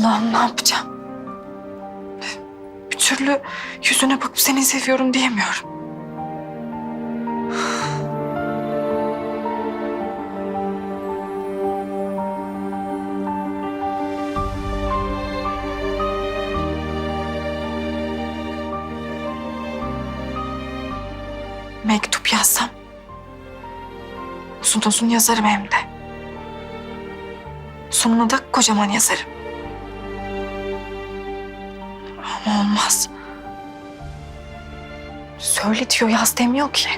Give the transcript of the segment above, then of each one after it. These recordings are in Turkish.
Allah'ım ne yapacağım? Bir türlü yüzüne bakıp seni seviyorum diyemiyorum. Mektup yazsam. Uzun uzun yazarım hem de. Sonuna da kocaman yazarım. Olmaz. Söyle diyor yaz demiyor ki.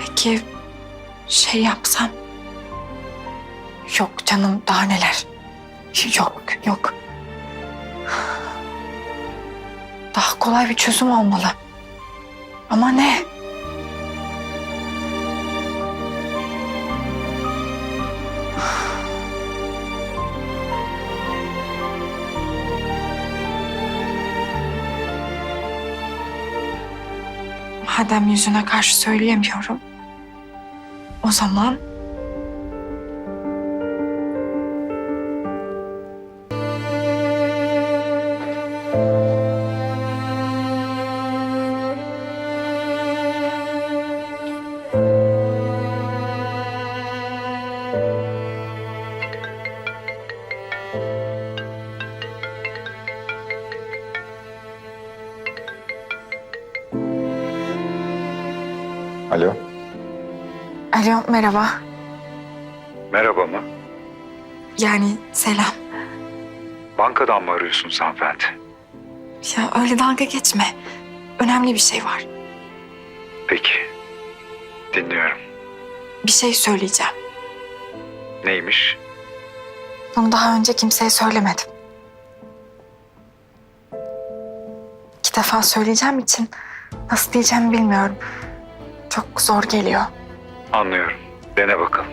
Peki şey yapsam? Yok canım daha neler. Yok yok. Daha kolay bir çözüm olmalı. Ama ne? Madem yüzüne karşı söyleyemiyorum. O zaman Alo. Alo merhaba. Merhaba mı? Yani selam. Bankadan mı arıyorsunuz hanımefendi? Ya öyle dalga geçme. Önemli bir şey var. Peki. Dinliyorum. Bir şey söyleyeceğim. Neymiş? Bunu daha önce kimseye söylemedim. İki defa söyleyeceğim için nasıl diyeceğimi bilmiyorum. Çok zor geliyor. Anlıyorum. Dene bakalım.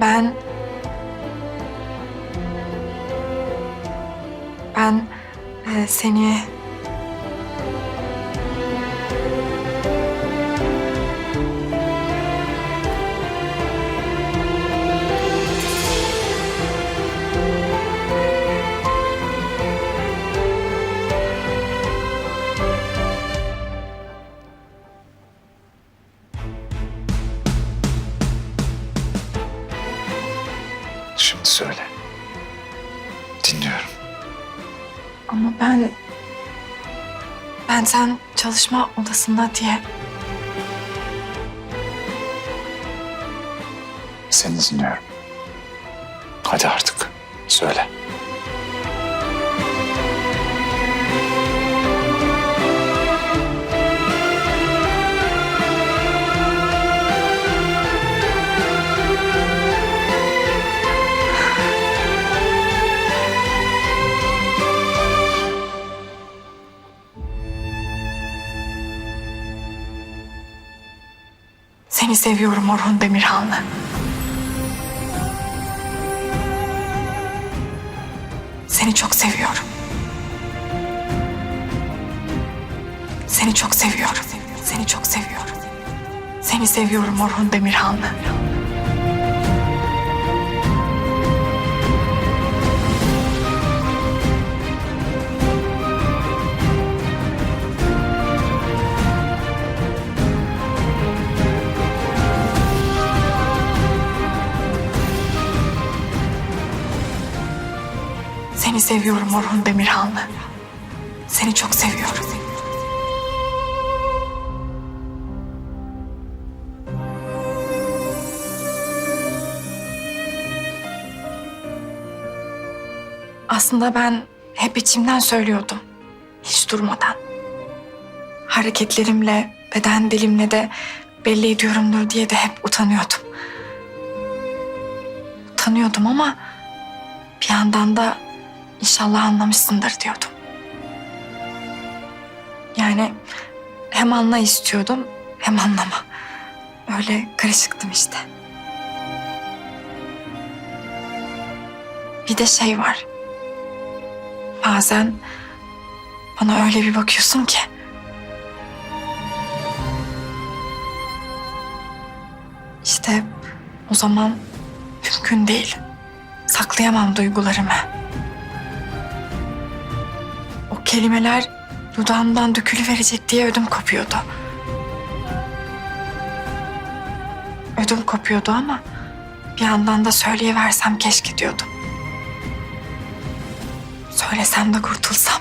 Ben... Ben e, seni... Ben sen çalışma odasında diye... Seni dinliyorum. Hadi artık. Söyle. Seviyorum Orhun Demirhanlı. Seni çok seviyorum. Seni çok seviyorum. Seni çok seviyorum. Seni seviyorum Orhun Demirhanlı. Seni seviyorum Orhun Demirhanlı. Seni çok seviyorum. Aslında ben hep içimden söylüyordum. Hiç durmadan. Hareketlerimle, beden dilimle de belli ediyorumdur diye de hep utanıyordum. Utanıyordum ama bir yandan da inşallah anlamışsındır diyordum. Yani hem anla istiyordum hem anlama. Öyle karışıktım işte. Bir de şey var. Bazen bana öyle bir bakıyorsun ki. İşte o zaman mümkün değil. Saklayamam duygularımı. Kelimeler dudağımdan dökülüverecek diye ödüm kopuyordu. Ödüm kopuyordu ama bir yandan da söyleyiversem keşke diyordum. Söylesem de kurtulsam.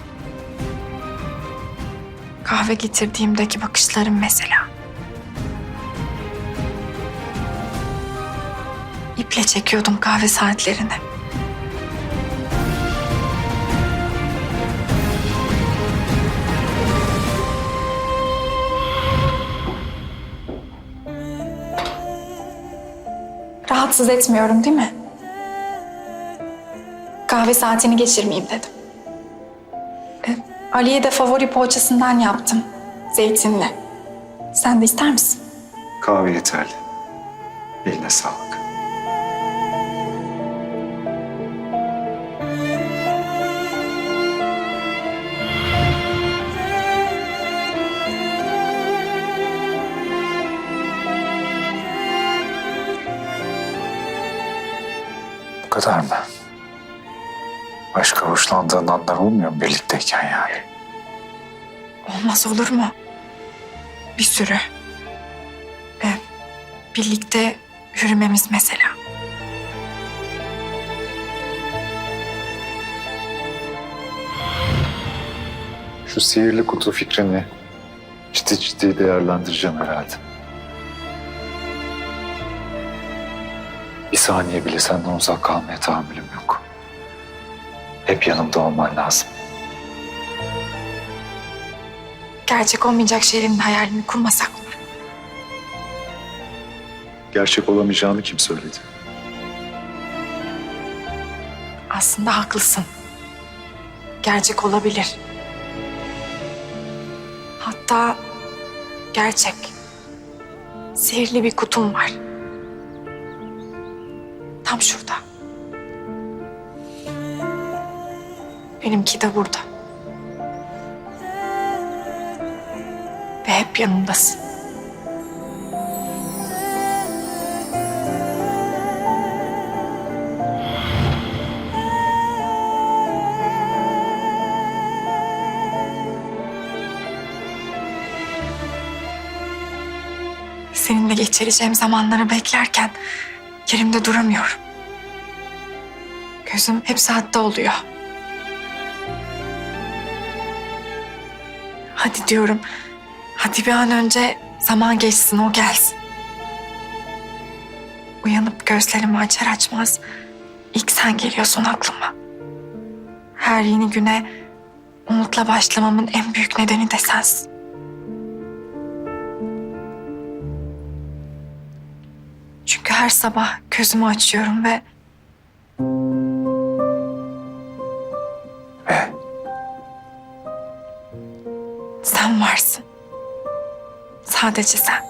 Kahve getirdiğimdeki bakışlarım mesela. İple çekiyordum kahve saatlerini. Rahatsız etmiyorum değil mi? Kahve saatini geçirmeyeyim dedim. E, Ali'ye de favori poğaçasından yaptım. Zeytinli. Sen de ister misin? Kahve yeterli. Eline sağlık. Kadar mı? Başka hoşlandığın anlar olmuyor mu birlikteyken yani? Olmaz olur mu? Bir sürü. E, birlikte yürümemiz mesela. Şu sihirli kutu fikrini ciddi ciddi değerlendireceğim herhalde. Bir saniye bile senden uzak kalmaya tahammülüm yok. Hep yanımda olman lazım. Gerçek olmayacak şeylerin hayalini kurmasak mı? Gerçek olamayacağını kim söyledi? Aslında haklısın. Gerçek olabilir. Hatta gerçek. Sihirli bir kutum var. Tam şurada. Benimki de burada. Ve hep yanımdasın. Seninle geçireceğim zamanları beklerken yerimde duramıyorum. Gözüm hep saatte oluyor. Hadi diyorum. Hadi bir an önce zaman geçsin, o gelsin. Uyanıp gözlerimi açar açmaz ilk sen geliyorsun aklıma. Her yeni güne umutla başlamamın en büyük nedeni de sensin. Her sabah gözümü açıyorum ve Ve sen varsın. Sadece sen.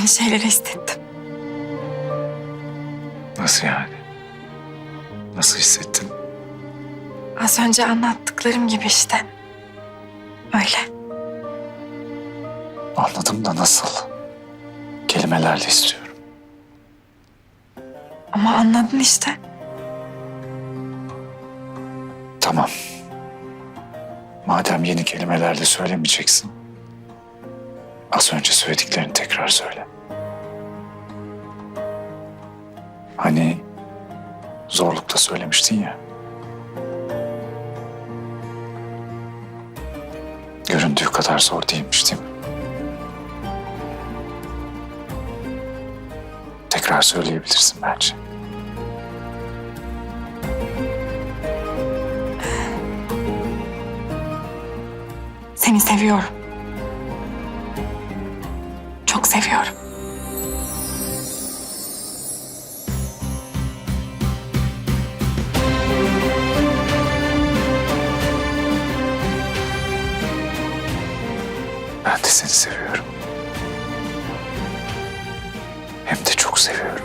aynı şeyleri hissettim. nasıl yani? Nasıl hissettin? Az önce anlattıklarım gibi işte. Öyle. Anladım da nasıl? Kelimelerle istiyorum. Ama anladın işte. Tamam. Madem yeni kelimelerle söylemeyeceksin. Az önce söylediklerini tekrar söyle. Hani zorlukta söylemiştin ya. Göründüğü kadar zor değilmiş değil mi? Tekrar söyleyebilirsin bence. Seni seviyorum. De seni seviyorum. Hem de çok seviyorum.